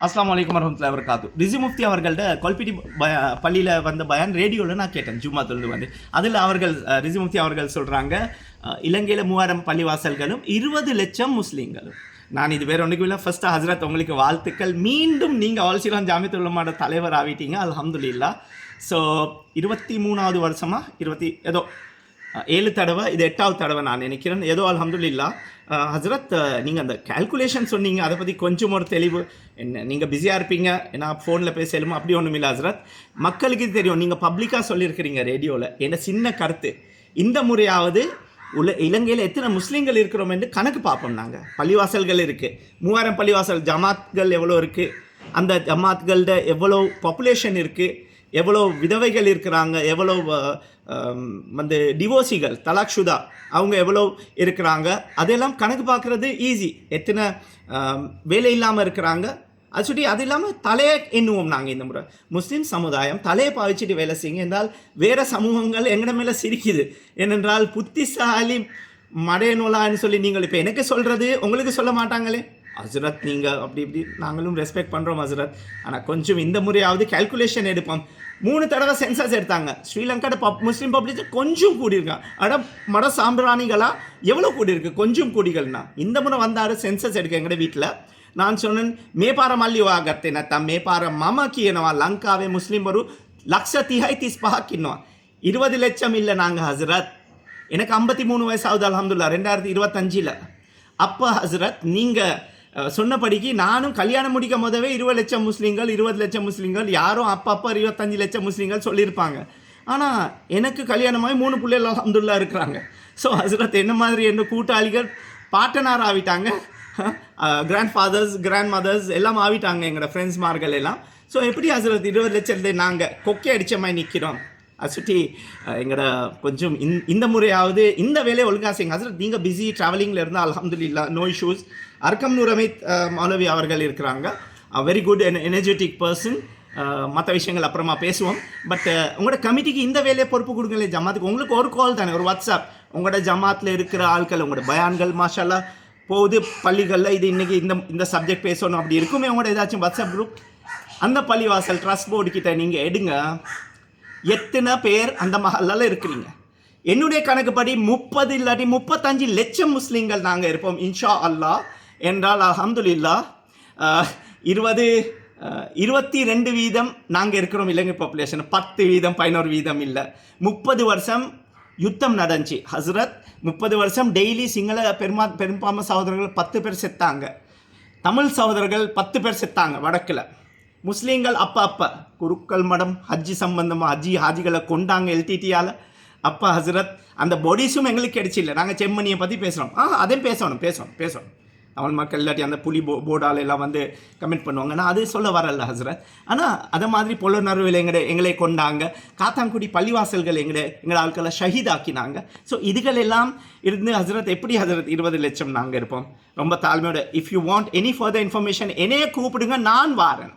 அஸ்லாம் வலைக்கம் வரமத்துல வரகாத்து ரிசி முஃப்தி அவர்கள்ட்ட கொல்பிட்டி பள்ளியில் வந்த பயான் ரேடியோவில் நான் கேட்டேன் ஜும்மா தொழுது வந்து. அதில் அவர்கள் அஹ், ரிசி முஃப்தி அவர்கள் சொல்கிறாங்க இலங்கையில் மூவாயிரம் பள்ளிவாசல்களும் இருபது லட்சம் முஸ்லீம்களும். நான் இது வேறு ஒன்றுக்கும் இல்லை ஃபஸ்ட்டு ஹசரத் உங்களுக்கு வாழ்த்துக்கள். மீண்டும் நீங்கள் ஆல்சிலான் ஜாமியத்துல்லமாட தலைவர் ஆகிட்டீங்க அலமதுல்லா ஸோ இருபத்தி மூணாவது வருஷமா இருபத்தி ஏதோ ஏழு தடவை இது எட்டாவது தடவை நான் நினைக்கிறேன் ஏதோ அலமதுல்லா ஹசரத் நீங்கள் அந்த கால்குலேஷன் சொன்னீங்க அதை பற்றி கொஞ்சம் ஒரு தெளிவு என்ன நீங்கள் பிஸியாக இருப்பீங்க ஏன்னா ஃபோனில் பேசலுமோ அப்படி ஒன்றும் இல்லை ஹசரத் மக்களுக்கு தெரியும் நீங்கள் பப்ளிக்காக சொல்லியிருக்கிறீங்க ரேடியோவில் என்ன சின்ன கருத்து இந்த முறையாவது உல இலங்கையில் எத்தனை முஸ்லீம்கள் இருக்கிறோம் என்று கணக்கு பார்ப்போம் நாங்கள் பள்ளிவாசல்கள் இருக்குது மூவாயிரம் பள்ளிவாசல் ஜமாத்கள் எவ்வளோ இருக்குது அந்த ஜமாத்கள்ட எவ்வளோ பாப்புலேஷன் இருக்குது எவ்வளோ விதவைகள் இருக்கிறாங்க எவ்வளோ வந்து டிவோர்ஸிகள் தலாக்ஷுதா அவங்க எவ்வளோ இருக்கிறாங்க அதெல்லாம் கணக்கு பார்க்குறது ஈஸி எத்தனை வேலை இல்லாமல் இருக்கிறாங்க. அது சொல்லி அது இல்லாமல் தலையை எண்ணுவோம் நாங்கள் இந்த முறை. முஸ்லீம் சமுதாயம் தலையை பாவிச்சிட்டு வேலை செய்யுங்க என்றால் வேறு சமூகங்கள் எங்கட மேலே சிரிக்குது. ஏனென்றால் புத்திசாலி மடையனோலான்னு சொல்லி நீங்கள் இப்போ எனக்கு சொல்கிறது உங்களுக்கு சொல்ல மாட்டாங்களே. ஹசரத் நீங்கள் அப்படி இப்படி நாங்களும் ரெஸ்பெக்ட் பண்ணுறோம் ஹசரத். ஆனால் கொஞ்சம் இந்த முறையாவது கேல்குலேஷன் எடுப்போம். மூணு தடவை சென்சஸ் எடுத்தாங்க. ஸ்ரீலங்கா பப் முஸ்லீம் பப்ளிக் கொஞ்சம் கூடியிருக்கான் அட மட சாம்பிராணிகளாக எவ்வளோ கூடியிருக்கு? கொஞ்சம் கூடிகள்னா. இந்த முறை வந்தார் சென்சஸ் எடுக்க எங்கட வீட்டில் நான் சொன்னேன் மேபார மல்லிவாகத்தை நத்தா மேபார மமக்கு என்னவா லங்காவே முஸ்லீம் வரும் லக்ஷ திஹை திஸ் பஹாக்கின்னுவான் இருபது லட்சம் இல்லை நாங்கள் ஹசரத். எனக்கு ஐம்பத்தி மூணு வயசு ஆகுது அலமதுல்லா ரெண்டாயிரத்தி இருபத்தஞ்சில். அப்போ ஹசரத் நீங்கள் சொன்னபடிக்கு நானும் கல்யாணம் முடிக்க முதவே இருபது லட்சம் முஸ்லீம்கள் இருபது லட்சம் முஸ்லீம்கள் யாரும் அப்பப்போ இருபத்தஞ்சு லட்சம் முஸ்லீம்கள் சொல்லியிருப்பாங்க. ஆனால் எனக்கு கல்யாணமாகி மூணு பிள்ளைகள் அலமதுல்லா இருக்கிறாங்க. ஸோ ஹசரத் என்ன மாதிரி என்ன கூட்டாளிகள் பாட்டனார் ஆவிட்டாங்க. கிராண்ட் ஃபாதர்ஸ் கிராண்ட் மதர்ஸ் எல்லாம் ஆவிட்டாங்க எங்களோட ஃப்ரெண்ட்ஸ் மார்கள் எல்லாம். ஸோ எப்படி ஹசரத் இருபது லட்சத்தை நாங்கள் கொக்கை அடித்த மாதிரி நிற்கிறோம் அசுட்டி சுற்றி எங்களோட கொஞ்சம் இந் இந்த முறையாவது இந்த வேலையை ஒழுங்கா செய்யுங்க. ஹசரத் நீங்கள் பிஸி ட்ராவலிங்கில் இருந்தால் அல்ஹம்துலில்லா நோ இஷ்யூஸ் அர்க்கம் நூர் அமித் மௌலவி அவர்கள் இருக்கிறாங்க. வெரி குட் எனர்ஜெட்டிக் பர்சன் மற்ற விஷயங்கள் அப்புறமா பேசுவோம். பட் உங்களோட கமிட்டிக்கு இந்த வேலையை பொறுப்பு கொடுங்களே ஜமாத்துக்கு. உங்களுக்கு ஒரு கால் தானே ஒரு வாட்ஸ்அப் உங்களோட ஜமாத்தில் இருக்கிற ஆட்கள் உங்களோட பயான்கள் மாஷாலா போகுது பள்ளிகளில் இது இன்றைக்கி இந்த இந்த சப்ஜெக்ட் பேசணும் அப்படி இருக்குமே உங்களோட ஏதாச்சும் வாட்ஸ்அப் குரூப் அந்த பள்ளிவாசல் ட்ரஸ்ட் போர்டு கிட்ட நீங்கள் எடுங்க. எத்தனை பேர் அந்த மஹல்லால இருக்கிறீங்க? என்னுடைய கணக்குப்படி முப்பது இல்லாட்டி முப்பத்தஞ்சு லட்சம் முஸ்லீம்கள் நாங்கள் இருப்போம் இன்ஷா அல்லாஹ் என்றால் அல்ஹம்துலில்லா இருபது இருபத்தி ரெண்டு வீதம் நாங்கள் இருக்கிறோம் இலங்கை பாப்புலேஷன் பத்து வீதம் பதினோரு வீதம் இல்லை. முப்பது வருஷம் யுத்தம் நடந்துச்சு. ஹஸ்ரத் முப்பது வருஷம் டெய்லி சிங்கள பெருமா பெரும்பான்மை சகோதரர்கள் பத்து பேர் செத்தாங்க. தமிழ் சகோதரர்கள் பத்து பேர் செத்தாங்க வடக்கில். முஸ்லீம்கள் அப்போ அப்போ குருக்கள் மடம் ஹஜ்ஜி சம்பந்தமாக ஹஜ்ஜி ஹாஜிகளை கொண்டாங்க எல்டிடியால். அப்பா ஹசரத் அந்த பொடிஸும் எங்களுக்கு கிடைச்சில்ல நாங்கள் செம்மணியை பற்றி பேசுகிறோம் ஆ அதையும் பேசணும் பேசணும் பேசணும். அவன் மக்கள் இல்லாட்டி அந்த புலி போ போர்டால் எல்லாம் வந்து கமெண்ட் பண்ணுவாங்க. நான் அது சொல்ல வரல ஹசரத். ஆனால் அதை மாதிரி பொலநறுவில் எங்களை எங்களை கொண்டாங்க. காத்தாங்குடி பள்ளிவாசல்கள் எங்களை எங்களை ஆட்களை ஷஹீதாக்கினாங்க. ஸோ இதுகள் எல்லாம் இருந்து ஹசரத் எப்படி ஹசரத் இருபது லட்சம் நாங்கள் இருப்போம்? ரொம்ப தாழ்மையோட if you want any further information என்னையே கூப்பிடுங்க நான் வாரேன்.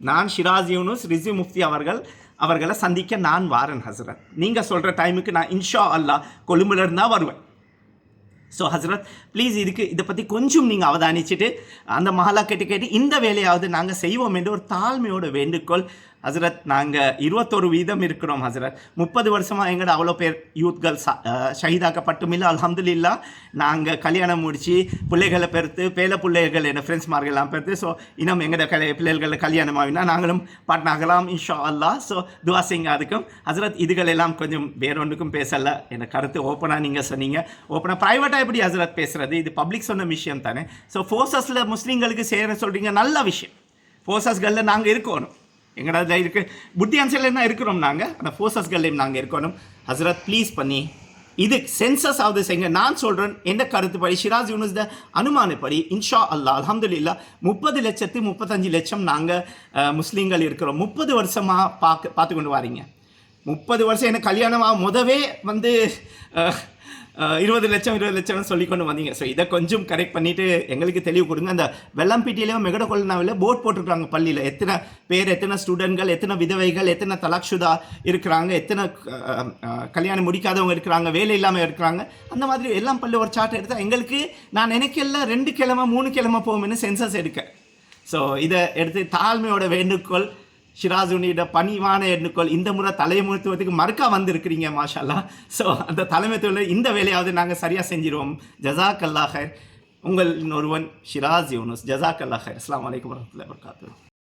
நான் ஷிராஸ் யூனுஸ் ரிசி முஃப்தி அவர்கள் அவர்களை சந்திக்க நான் வாரேன் ஹசரத். நீங்கள் சொல்கிற டைமுக்கு நான் இன்ஷா அல்லாஹ் கொழும்புல இருந்தால் வருவேன். ஸோ ஹசரத் ப்ளீஸ் இதுக்கு இதை பற்றி கொஞ்சம் நீங்கள் அவதானிச்சுட்டு அந்த மஹலா கேட்டு கேட்டு இந்த வேலையாவது நாங்கள் செய்வோம் என்று ஒரு தாழ்மையோட வேண்டுகோள் ஹசரத் நாங்கள் இருபத்தொரு வீதம் இருக்கிறோம் ஹசரத். முப்பது வருஷமாக எங்களோட அவ்வளோ பேர் யூத்கள் ஷஹீதாக்கப்பட்டும் இல்லை அல்ஹம்துலில்லா. நாங்கள் கல்யாணம் முடித்து பிள்ளைகளை பெருத்து பேல பிள்ளைகள் என்ன ஃப்ரெண்ட்ஸ்மார்கள்லாம் பெருத்து ஸோ இன்னும் எங்களோட கலை பிள்ளைகளை கல்யாணம் ஆகினா நாங்களும் பாட்னாகலாம் இன்ஷா அல்லா ஸோ துவா செய்யுங்க அதுக்கும். ஹசரத் இதுகள் எல்லாம் கொஞ்சம் வேறொன்றுக்கும் பேசலை. என் கருத்து ஓப்பனாக நீங்கள் சொன்னீங்க. ஓப்பனாக ப்ரைவேட்டாக எப்படி ஹசரத் பேசுகிறது இது பப்ளிக் சொன்ன விஷயம் தானே. ஸோ ஃபோர்ஸஸில் முஸ்லீம்களுக்கு சேர சொல்கிறீங்க நல்ல விஷயம். ஃபோர்ஸஸ்களில் நாங்கள் இருக்கணும். எங்கடா எங்களோட இருக்கு? புத்தி அன்சரில் என்ன இருக்கிறோம் நாங்கள் அந்த ஃபோர்ஸஸ்கள்லையும் நாங்கள் இருக்கணும். ஹசரத் ப்ளீஸ் பண்ணி. இது சென்சஸ் ஆகுது செய்யுங்க நான் சொல்கிறேன் எந்த கருத்துப்படி? ஷிராஜ் யூனிஸ் த அனுமானப்படி இன்ஷா அல்லாஹ் அலமதுல்லா முப்பது லட்சத்து முப்பத்தஞ்சு லட்சம் நாங்கள் முஸ்லீம்கள் இருக்கிறோம். முப்பது வருஷமாக பார்க்க பார்த்து கொண்டு வரீங்க. முப்பது வருஷம் எனக்கு கல்யாணமாக முதவே வந்து இருபது லட்சம் இருபது லட்சம்னு சொல்லி கொண்டு வந்தீங்க. ஸோ இதை கொஞ்சம் கரெக்ட் பண்ணிவிட்டு எங்களுக்கு தெளிவு கொடுங்க. அந்த வெள்ளம்பிட்டியிலையும் மெகட கொள்ளனாவில் போர்ட் போட்டிருக்காங்க பள்ளியில். எத்தனை பேர் எத்தனை ஸ்டூடெண்ட்கள் எத்தனை விதவைகள் எத்தனை தலாக்ஷுதா இருக்கிறாங்க எத்தனை கல்யாணம் முடிக்காதவங்க இருக்கிறாங்க வேலை இல்லாமல் இருக்கிறாங்க. அந்த மாதிரி எல்லாம் பள்ளி ஒரு சார்ட் எடுத்தால் எங்களுக்கு நான் நினைக்கல ரெண்டு கிழமை மூணு கிழமை போகும்னு சென்சஸ் எடுக்க. ஸோ இதை எடுத்து தாழ்மையோட வேண்டுகோள் ஷிராசுனியிட பணிவான எண்ணுக்கோள் இந்த முறை தலைமைத்துவத்துக்கு மறுக்கா வந்திருக்கிறீங்க மாஷாலா ஸோ அந்த தலைமைத்துவத்தில் இந்த வேலையாவது நாங்கள் சரியாக செஞ்சிருவோம். ஜசாக் அல்லாஹர் உங்கள் ஒருவன் ஷிராஸ் யூனுஸ். ஜசாக் அல்லாஹர் அஸ்லாம் வலைக்கம் வரமத்துல வரகாத்து